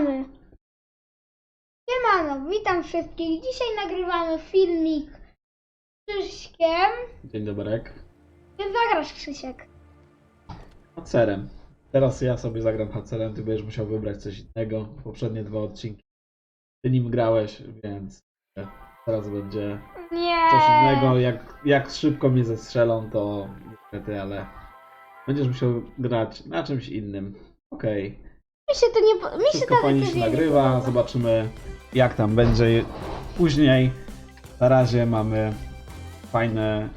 nagrywamy. Siemano, witam wszystkich. Dzisiaj nagrywamy filmik z Krzyśkiem. Dzień dobry. Ty zagrasz Krzysiek. Hacerem. Teraz ja sobie zagram hacerem, ty będziesz musiał wybrać coś innego. Poprzednie dwa odcinki. Ty nim grałeś, więc teraz będzie Nie. coś innego. Jak, jak szybko mnie zestrzelą, to niestety, ale będziesz musiał grać na czymś innym. Okej. Mi się to nie po- mi się Wszystko ta fajnie się decyzja nie nagrywa. podoba. Zobaczymy jak tam będzie później. Na razie mamy fajne,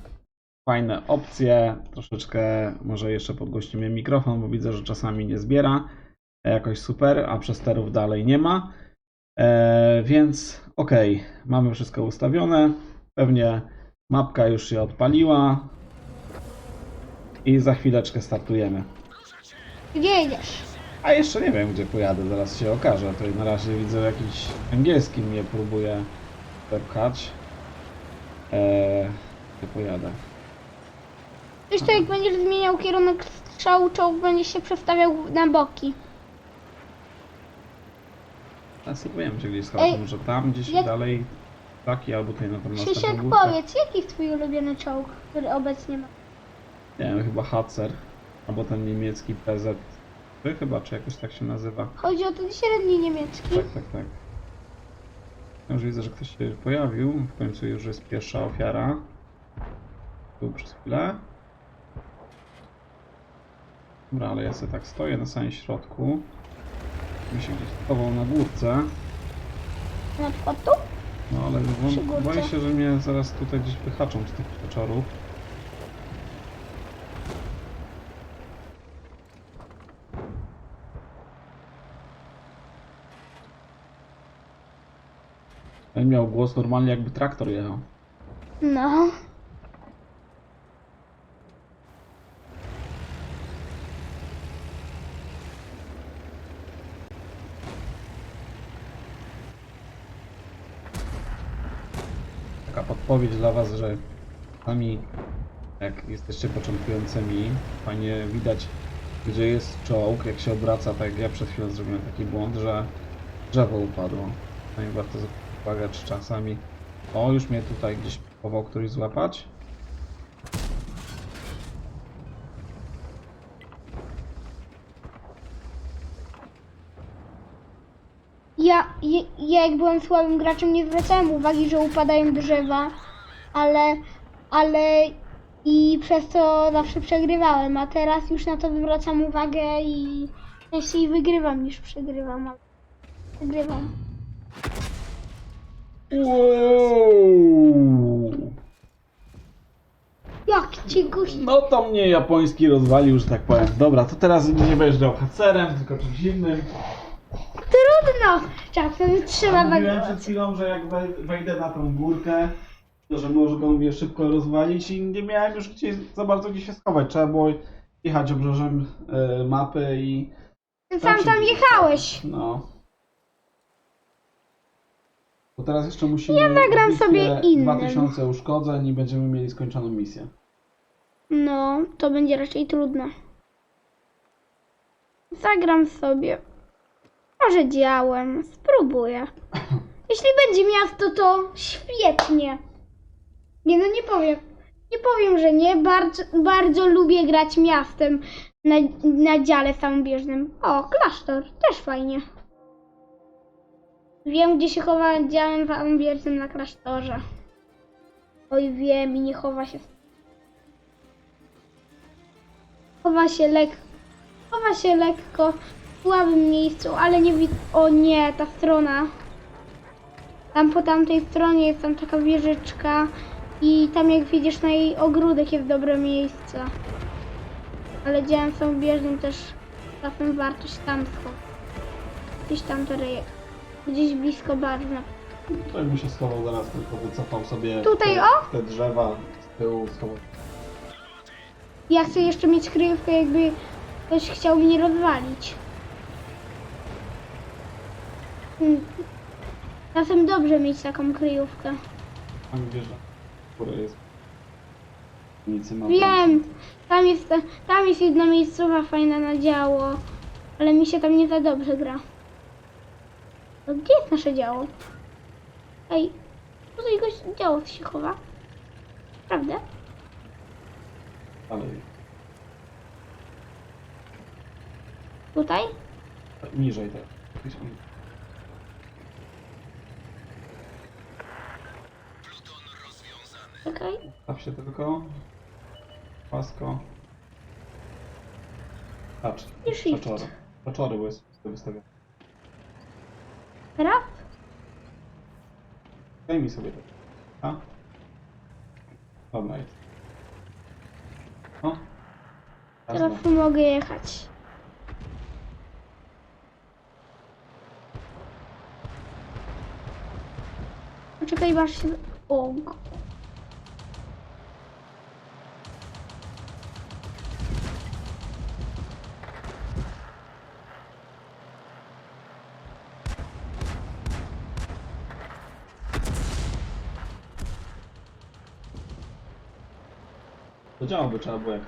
fajne opcje. Troszeczkę może jeszcze podgłośnimy mikrofon, bo widzę, że czasami nie zbiera jakoś super, a przesterów dalej nie ma. E, więc okej, mamy wszystko ustawione. Pewnie mapka już się odpaliła. I za chwileczkę startujemy. Gdzie jedziesz? A jeszcze nie wiem, gdzie pojadę, zaraz się okaże. To na razie widzę jakiś angielski mnie próbuje wepchać. Eee, gdzie pojadę? Wiesz to jak będziesz zmieniał kierunek strzału, czołg będzie się przestawiał na boki. A spróbujemy się gdzieś schować, Ej, może tam gdzieś jak- dalej taki albo tutaj na pewno Krzysiek, powiedz, jaki jest twój ulubiony czołg, który obecnie ma? Nie wiem, chyba Hatzer. Albo ten niemiecki PZ. Chyba, czy jakoś tak się nazywa. Chodzi o ten średni niemiecki. Tak, tak, tak. Już widzę, że ktoś się pojawił. W końcu już jest pierwsza ofiara. Tu przez chwilę. Dobra, ale ja sobie tak stoję na samym środku. Mi się gdzieś schował na górce. Na przykład tu? No ale Przy bo, górce. boję się, że mnie zaraz tutaj gdzieś wyhaczą z tych wieczorów. Ten miał głos normalnie jakby traktor jechał. No. Taka podpowiedź dla Was, że sami jak jesteście początkującymi, fajnie widać gdzie jest czołg, jak się obraca, tak jak ja przed chwilą zrobiłem taki błąd, że drzewo upadło. No i warto uwagę, czy czasami... O, już mnie tutaj gdzieś próbował któryś złapać. Ja, ja, ja jak byłem słabym graczem nie zwracałem uwagi, że upadają drzewa, ale, ale i przez to zawsze przegrywałem, a teraz już na to zwracam uwagę i częściej wygrywam niż przegrywam, wygrywam. Wow! Jak ci gość... No to mnie japoński rozwalił, że tak powiem. Dobra, to teraz nie grał hacerem, tylko czymś innym. Trudno! Czasem trzeba Mówiłem przed chwilą, że jak wej- wejdę na tą górkę, to że mogę mnie szybko rozwalić i nie miałem już gdzie za bardzo gdzie się schować. Trzeba było jechać obrzeżem e, mapy i Sam tam jechałeś. no. Bo teraz jeszcze musimy... Ja zagram bitwie sobie innym. 2000 uszkodzeń i będziemy mieli skończoną misję. No, to będzie raczej trudne. Zagram sobie. Może działem. Spróbuję. Jeśli będzie miasto, to świetnie. Nie no, nie powiem. Nie powiem, że nie. Bardzo, bardzo lubię grać miastem na, na dziale samobieżnym. O, klasztor. Też fajnie. Wiem, gdzie się chowa działem samobieżnym na klasztorze. Oj, wiem i nie chowa się Chowa się lekko. Chowa się lekko w słabym miejscu, ale nie widzę. O nie, ta strona. Tam po tamtej stronie jest tam taka wieżyczka i tam jak widzisz na jej ogródek jest dobre miejsce. Ale działem są bieżnym też czasem warto się tam schować. Gdzieś tam to reje. Gdzieś blisko baru. na- Tutaj bym się schował zaraz, tylko wycofał sobie Tutaj, te, o! te drzewa z tyłu. Schował. Ja chcę jeszcze mieć kryjówkę, jakby ktoś chciał mnie rozwalić. Hmm. Czasem dobrze mieć taką kryjówkę. Tam wieża, która jest. Nic nie ma. Wiem, tam jest, tam jest jedna miejscowa fajna na działo, ale mi się tam nie za dobrze gra. A Gdzie jest nasze działo? Ej, tutaj goś działo się chowa. Prawda? Dalej. Tutaj? Niżej teraz. Gdzieś niżej. Czekaj. Staw się tylko. Pasko. Patrz. I shift. Były wystawione. Teraz? Zdejmij sobie to. A? Dobra jest. O. Teraz Teraz mogę jechać. Poczekaj, masz się... O, To działo trzeba było, jak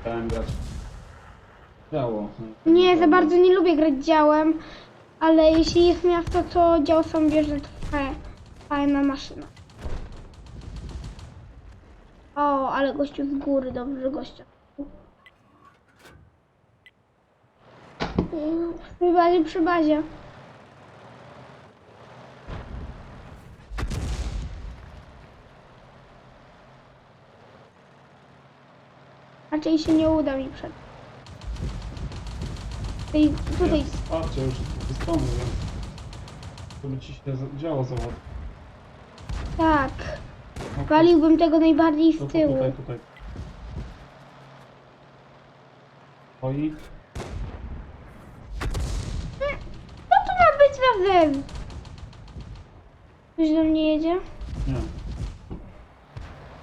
chciałem grać. Działo. Nie, za bardzo nie lubię grać działem, ale jeśli jest miasto, to dział sam bierze to fa- fajna maszyna. O, ale gościu z góry, dobrze gościa. Mm, Przy bazie, przy bazie. Raczej się nie uda mi przed. Tutaj, tutaj Patrzcie, już z tej strony, więc... Żeby ci się za- działo zawodzi. tak. No, Waliłbym tego najbardziej to- z to tyłu. Tutaj, tutaj. Oj. Co to ma być razem? Ktoś do mnie jedzie? Nie.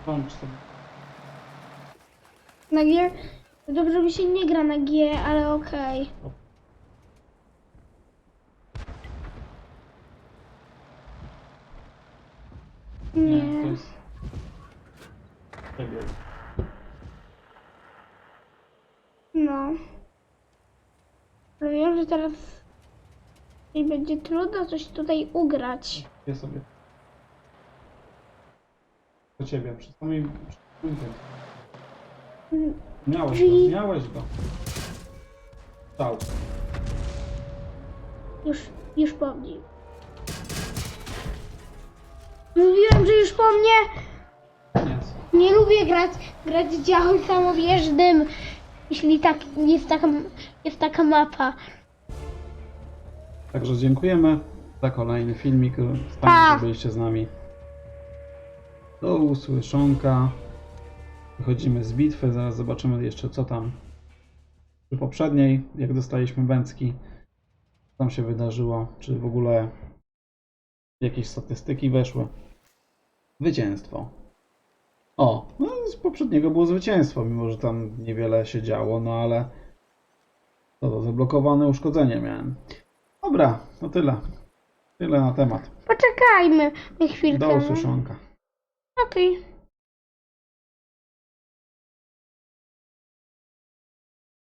Kończ sobie. Na G? Dobrze mi się nie gra na G, ale okej. Nie, to Nie. jest... Tego. No. Ale wiem, że teraz mi będzie trudno coś tutaj ugrać. Ja sobie. Do ciebie, przed samym... przed Miałeś Drzwi. go, miałeś go. Stał. Już, już po mnie. Mówiłem, że już po mnie. Nie lubię grać, grać działem samobieżnym, jeśli tak jest taka, jest taka mapa. Także dziękujemy za kolejny filmik. Pa. Fajnie, że byliście z nami. Do usłyszonka. Wychodzimy z bitwy. Zaraz zobaczymy jeszcze co tam przy poprzedniej, jak dostaliśmy bęcki. Co tam się wydarzyło. Czy w ogóle jakieś statystyki weszły. Zwycięstwo. O, no z poprzedniego było zwycięstwo, mimo że tam niewiele się działo, no ale to, to zablokowane uszkodzenie miałem. Dobra, to tyle. Tyle na temat. Poczekajmy na chwilkę. Do usłyszonka. Okej.